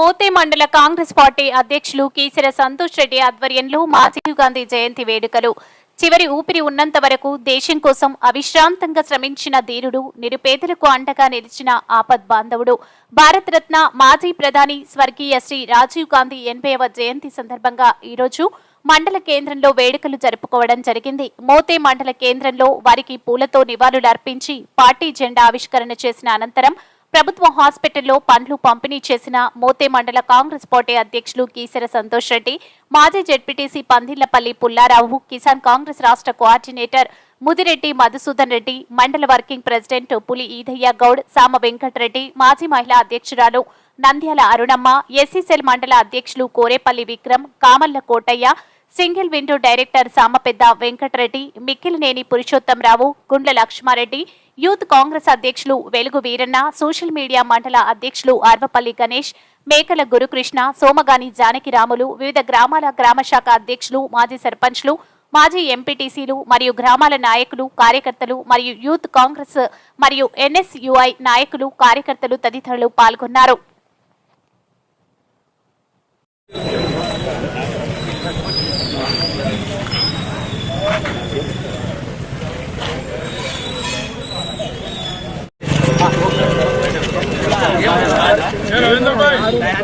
మోతే మండల కాంగ్రెస్ పార్టీ అధ్యక్షులు కీసర సంతోష్ రెడ్డి ఆధ్వర్యంలో మాజీవ్ గాంధీ జయంతి వేడుకలు. చివరి ఊపిరి ఉన్నంత వరకు దేశం కోసం అవిశ్రాంతంగా శ్రమించిన ధీరుడు నిరుపేదలకు అండగా నిలిచిన ఆపద్ బాంధవుడు. భారతరత్న మాజీ ప్రధాని స్వర్గీయ శ్రీ రాజీవ్ గాంధీ ఎనభైవ జయంతి సందర్భంగా ఈరోజు మండల కేంద్రంలో వేడుకలు జరుపుకోవడం జరిగింది. మోతే మండల కేంద్రంలో వారికి పూలతో నివాళులు అర్పించి పార్టీ జెండా ఆవిష్కరణ చేసిన అనంతరం ప్రభుత్వ హాస్పిటల్లో పండ్లు పంపిణీ చేసిన మోతే మండల కాంగ్రెస్ పార్టీ అధ్యక్షులు కీసర సంతోష్ రెడ్డి మాజీ జెడ్పీటీసీ పందిళ్ళపల్లి పుల్లారావు కిసాన్ కాంగ్రెస్ రాష్ట్ర కోఆర్డినేటర్ ముదిరెడ్డి మధుసూదన్ రెడ్డి మండల వర్కింగ్ ప్రెసిడెంట్ పులి ఈదయ్య గౌడ్ సామ వెంకటరెడ్డి మాజీ మహిళా అధ్యక్షురాలు నంద్యాల అరుణమ్మ ఎస్సీసెల్ మండల అధ్యక్షులు Korepalli Vikram Kamalla Kotaiah single window director Samapedda Venkatareddy Mikkilineni Purushothamrao Gundla Lakshmareddy youth Congress అధ్యక్షులు వెలుగు వీరన్న సోషల్ మీడియా మండల అధ్యక్షులు అర్వపల్లి గణేష్ మేకల గురుకృష్ణ సోమగాని జానకిరాములు వివిధ గ్రామాల గ్రామ శాఖ అధ్యక్షులు మాజీ సర్పంచ్లు మాజీ ఎంపీటీసీలు మరియు గ్రామాల నాయకులు కార్యకర్తలు మరియు యూత్ కాంగ్రెస్ మరియు ఎన్ఎస్యుఐ నాయకులు కార్యకర్తలు తదితరులు పాల్గొన్నారు.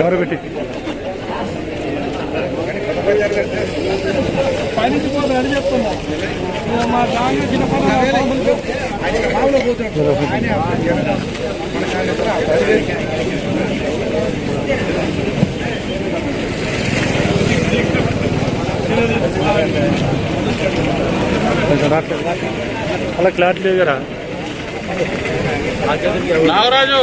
ఎవరు పెట్టి పైనుంచి అని చెప్తున్నా మా దాంట్లో చిన్న కొంచెం రాట్లేదు అలా క్లారిటీ లేదు కదా? నాగరాజు!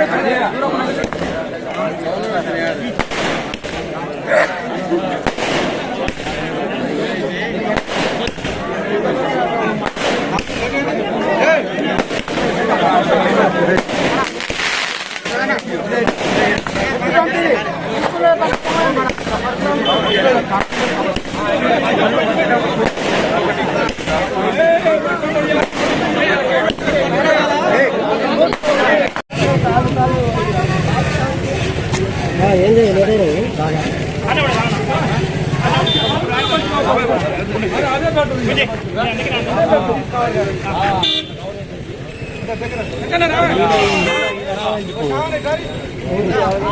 Hey!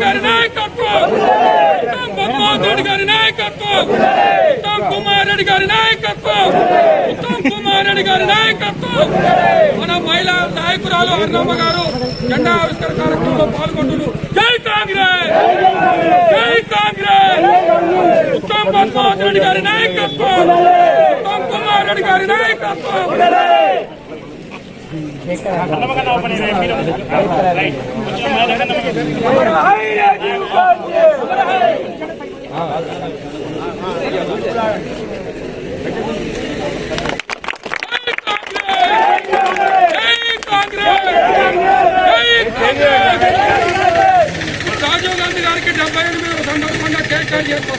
గారి నాయకత్వం మన్మోహన్ రెడ్డి గారి నాయకత్వం ఉత్తమ్ కుమార్ రెడ్డి గారి నాయకత్వం ఉత్తమ్ కుమార్ రెడ్డి గారి నాయకత్వం మన మహిళా నాయకురాలు అర్ణమ్మ గారు జెండా ఆవిష్కరణ కార్యక్రమంలో పాల్గొంటున్నారు జై కాంగ్రెస్ జై కాంగ్రెస్ ఉత్తమ్ మన్మోహన్ రెడ్డి గారి నాయకత్వం. ఉత్తమ్ కుమార్ రెడ్డి గారి నాయకత్వం. రాజీవ్ గాంధీ గారికి డెబ్బై ఎనిమిది సందర్భంగా కేక్ కట్ చేస్తాం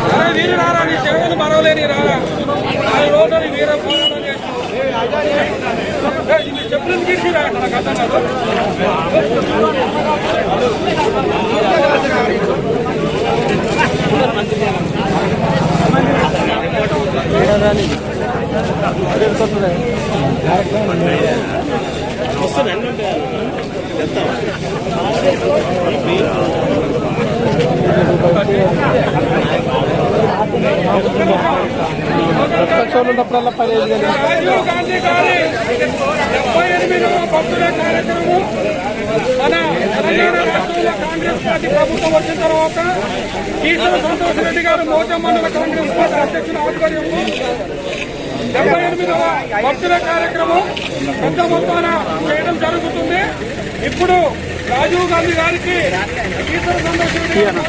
అరే వీరు రారా నీ సేవలు మరవలేని రారా నాలుగు రోజులు వీర పోరాటం చేస్తున్నావు ఏయ్, నీ చెప్పులు తీసిరా నాకు అర్థం కాదు రాజీవ్ గాంధీ గారి డెబ్బై ఎనిమిదవ భక్తుల కార్యక్రమం మన తెలంగాణ రాష్ట్రంలో కాంగ్రెస్ పార్టీ ప్రభుత్వం వచ్చిన తర్వాత ఈశ్వర సంతోష్ రెడ్డి గారు మోజా మండల కాంగ్రెస్ పార్టీ అధ్యక్షుల ఆధ్వర్యంలో డెబ్బై ఎనిమిదవ భక్తుల కార్యక్రమం పెద్ద మొత్తాన చేయడం జరుగుతుంది. ఇప్పుడు రాజీవ్ గాంధీ గారికి ఈశ్వర సంతోష్ రెడ్డి గారు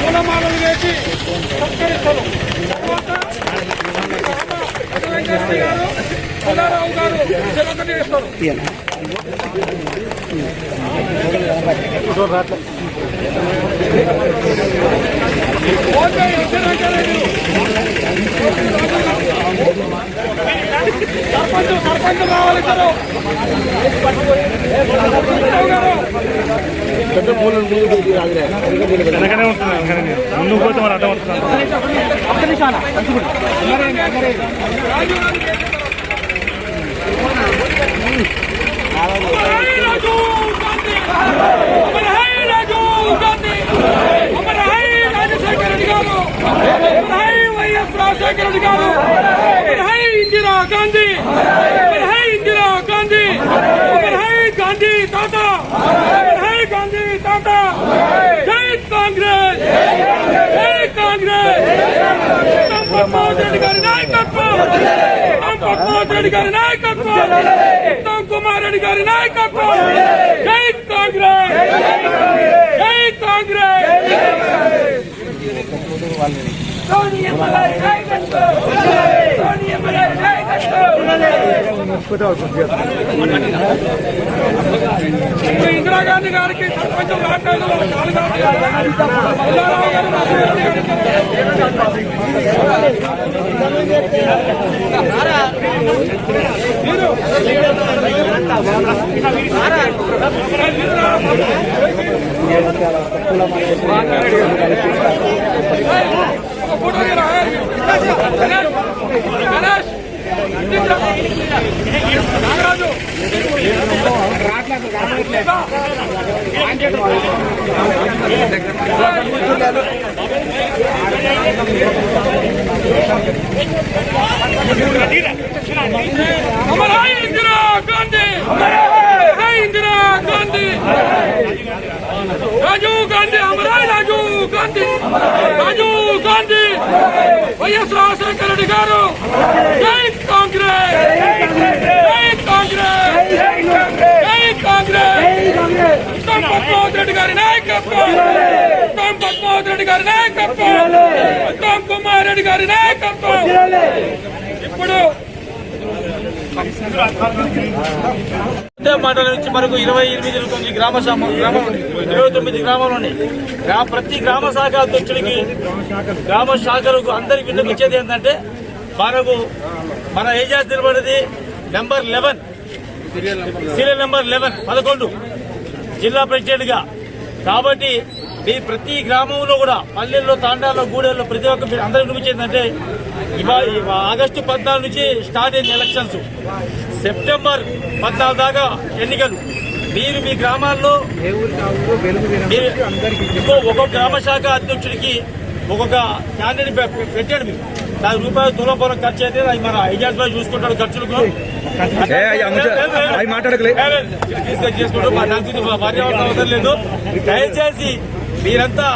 మోజా వేసి సత్కరిస్తారు. తర్వాత వెంకటేశ్వర గారు పుల్లారావు గారు చెరొకటి వేస్తారు సర్పంచ్ సర్పంచ్ రావాలి ఇద్దరు పుల్లారావు వెనకనే ఉంటున్నాను వెనకనే ముందుకు పోతే మరి. అడ్డం వస్తుంది రాజీవ్ గాంధీ అమర్ హై రాజీవ్ గాంధీ అమర్ హై రాజీవ్ గాంధీ అమర్ హై రాజశేఖర రెడ్డి గారు అమర్ హై వైఎస్ రాజశేఖర రెడ్డి గారు అమర్ హై ఇందిరా గాంధీ అమర్ హై ఇందిరా గాంధీ అమర్ హై గాంధీ తాత అమర్ హై గాంధీ తాత జై కాంగ్రెస్ జై కాంగ్రెస్ ఉత్తమ్ పద్మావతి రెడ్డి గారి నాయకత్వం! ఉత్తమ్ రెడ్డి గారి నాయకత్వం! ఉత్తమ్ కుమార్ రెడ్డి గారి నాయకత్వం! జై కాంగ్రెస్! జై కాంగ్రెస్! ఇప్పుడు ఇందిరాగాంధీ గారికి ఒక ఫోటో గణేష్, గణేష్, నాగరాజు అమర్ హై ఇందిరా గాంధీ ఇందిరా గాంధీ రాజీవ్ గాంధీ అమర్ రాజీవ్ గాంధీ రాజీవ్ గాంధీ వైఎస్ రాజశేఖర రెడ్డి గారు. జై కాంగ్రెస్! జై కాంగ్రెస్! జై కాంగ్రెస్! ఉత్తమ్ పద్మావతి రెడ్డి గారి నాయకత్వం! ఉత్తమ్ పద్మావతి రెడ్డి గారి నాయకత్వం! ఉత్తమ్ కుమార్ రెడ్డి గారి నాయకత్వం! ఇప్పుడు అదే మండలం నుంచి మనకు ఇరవై ఎనిమిది తొమ్మిది గ్రామ శామ- గ్రామాలు ఉన్నాయి. ఇరవై తొమ్మిది గ్రామాలు ఉన్నాయి ప్రతి గ్రామ శాఖ అధ్యక్షుడికి గ్రామ శాఖలకు అందరికి విన్నపించేది ఏంటంటే మనకు మన ఏజాస్ నిలబడేది number eleven. Serial number eleven. పదకొండు. జిల్లా ప్రెసిడెంట్గా కాబట్టి మీ ప్రతి గ్రామంలో కూడా పల్లెల్లో తాండాల్లో గూడెల్లో ప్రతి ఒక్క మీరు అందరూ వినిపించేందంటే ఇవాళ ఆగస్టు పద్నాలుగు నుంచి స్టార్ట్ అయింది ఎలక్షన్స్ సెప్టెంబర్ పద్నాలుగు దాకా ఎన్నికలు మీరు మీ గ్రామాల్లో ఒక్కొక్క గ్రామ శాఖ అధ్యక్షుడికి ఒక్కొక్క క్యాండిడేట్ పెట్టాడు మీరు దాని రూపాయలు తులం పొలం ఖర్చు అయితే అది మన ఏజెంట్స్లో చూసుకుంటాడు ఖర్చులకు తీసుకొని చేసుకుంటాం మా నాకు అవసరం లేదు దయచేసి మీరంతా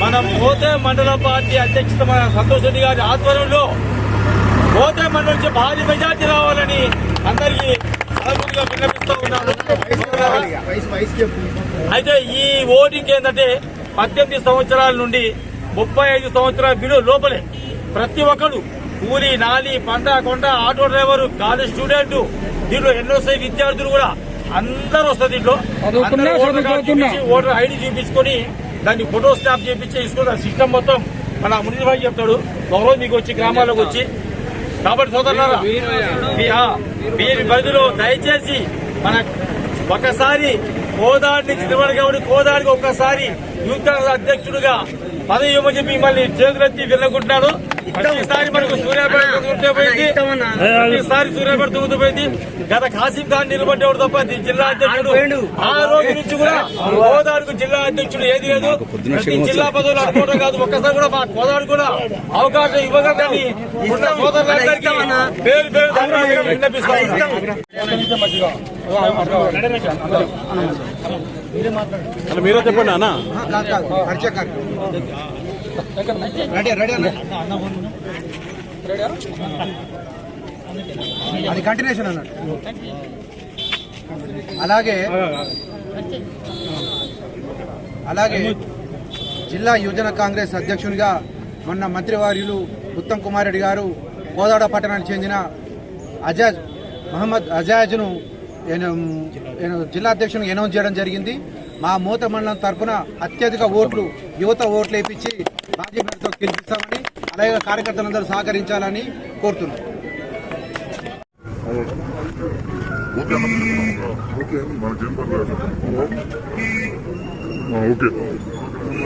మనం పోతే మండల పార్టీ అధ్యక్షత మన సంతోష్ రెడ్డి గారి ఆధ్వర్యంలో పోతే మండలం నుంచి భారీ మెజార్టీ రావాలని అందరికీ విన్నపిస్తూ ఉన్నాను. అయితే ఈ ఓటింగ్ ఏంటంటే పద్దెనిమిది సంవత్సరాల నుండి ముప్పై ఐదు సంవత్సరాల బిలో లోపలే. ప్రతి ఒక్కరు కూలీ నాలి పంట కొండ ఆటో డ్రైవర్ కాలేజ్ స్టూడెంట్ దీంట్లో ఎన్నోసారి విద్యార్థులు కూడా అందరూ వస్తారు దీంట్లో. ఓటర్ ఐడి చూపించుకొని దాన్ని ఫోటో స్టాప్ చేపించి తీసుకుని సిస్టమ్ మొత్తం మన మునిల్ భాయ్ చెప్తాడు. ఒకరోజు మీకు వచ్చి గ్రామాల్లోకి వచ్చి. కాబట్టి సోదరులారా ఆ, మీరు బదులు దయచేసి మన ఒకసారి కోదాడిని చిరువడి కాబట్టి కోదాడికి ఒక్కసారి యూత్ అధ్యక్షుడిగా పదవి ఇవ్వమని చెప్పి మిమ్మల్ని చేతులెత్తి వెళ్ళకుంటున్నాను ప్రతిసారి మనకు సూర్యాపేట తొంగుతూ పోయింది. ప్రతిసారి సూర్యాపేట దూకుతూ పోయింది. గత కాసిం ఖాన్ నిలబడ్డేవాడు తప్ప జిల్లా అధ్యక్షుడు. ఆ రోజు నుంచి కూడా గోదావరికి జిల్లా అధ్యక్షుడు ఏది లేదు. ప్రతి జిల్లా పదవులు అనుకోవడం కాదు. ఒక్కసారి కూడా మా గోదావరి కూడా అవకాశం ఇవ్వగలని ఉన్న సోదరులందరికీ పేరు పేరు ధన్యవాదాలు ఉన్నాను. మీరే చెప్పండి అన్న. రెడీ రెడీ అన్న? అది కంటిన్యూషన్ అన్నట్టు అలాగే అలాగే జిల్లా యువజన కాంగ్రెస్ అధ్యక్షునిగా మొన్న మంత్రివర్యులు ఉత్తమ్ కుమార్ రెడ్డి గారు కోదాడ పట్టణానికి చెందిన అజాజ్ మహమ్మద్ అజాజ్ను జిల్లా అధ్యక్షుని అనౌన్స్ చేయడం జరిగింది. మా మూత మండలం తరఫున అత్యధిక ఓట్లు యువత ఓట్లు వేయించి మాజీ మంత్రితో గెలిపిస్తామని అలాగే కార్యకర్తలందరూ సహకరించాలని కోరుతున్నాం. ఓకే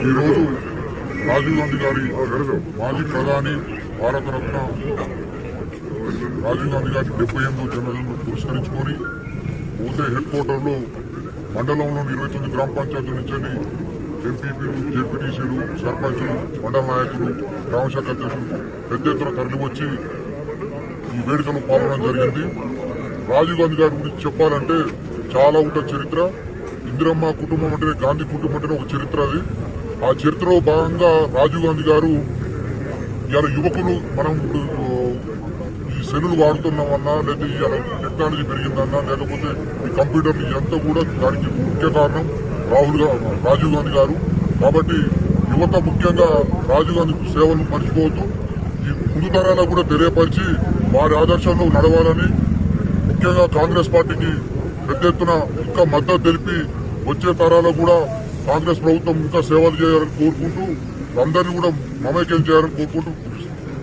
ఈరోజు రాజీవ్ గాంధీ గారి మాజీ ప్రధాని భారతరత్న రాజీవ్ గాంధీ గారి డెబ్బై ఎనిమిదో జన్మదినం పురస్కరించుకొని ఊసే హెడ్ క్వార్టర్లో మండలంలోని ఇరవై తొమ్మిది గ్రామ పంచాయతీల నుంచి ఎంపీపీలు జెడ్పీటీసీలు సర్పంచులు మండల నాయకులు గ్రామ శాఖ అధ్యక్షులు పెద్ద ఎత్తున తరలివచ్చి ఈ వేడుకలో పాల్గొనడం జరిగింది. రాజీవ్ గాంధీ గారి గురించి చెప్పాలంటే చాలా ఉంటుంది చరిత్ర. ఇందిరమ్మ కుటుంబం అంటే గాంధీ కుటుంబం అంటే ఒక చరిత్ర అది. ఆ చరిత్రలో భాగంగా రాజీవ్ గాంధీ గారు ఇవాళ యువకులు మనం ఇప్పుడు సెల్లులు వాడుతున్నామన్నా లేదా ఈ టెక్నాలజీ పెరిగిందన్నా లేకపోతే ఈ కంప్యూటర్లు ఇదంతా కూడా దానికి ముఖ్య కారణం రాహుల్ రాజీవ్ గాంధీ గారు. కాబట్టి యువత ముఖ్యంగా రాజీవ్ గాంధీ సేవలు మర్చిపోవద్దు. ఈ ముందు తరాలకు కూడా తెలియపరిచి వారి ఆదర్శంలో నడవాలని ముఖ్యంగా కాంగ్రెస్ పార్టీకి పెద్ద ఎత్తున ఇంకా మద్దతు తెలిపి వచ్చే తరాలకు కూడా కాంగ్రెస్ ప్రభుత్వం ఇంకా సేవలు చేయాలని కోరుకుంటూ అందరినీ కూడా మమేకం చేయాలని కోరుకుంటూ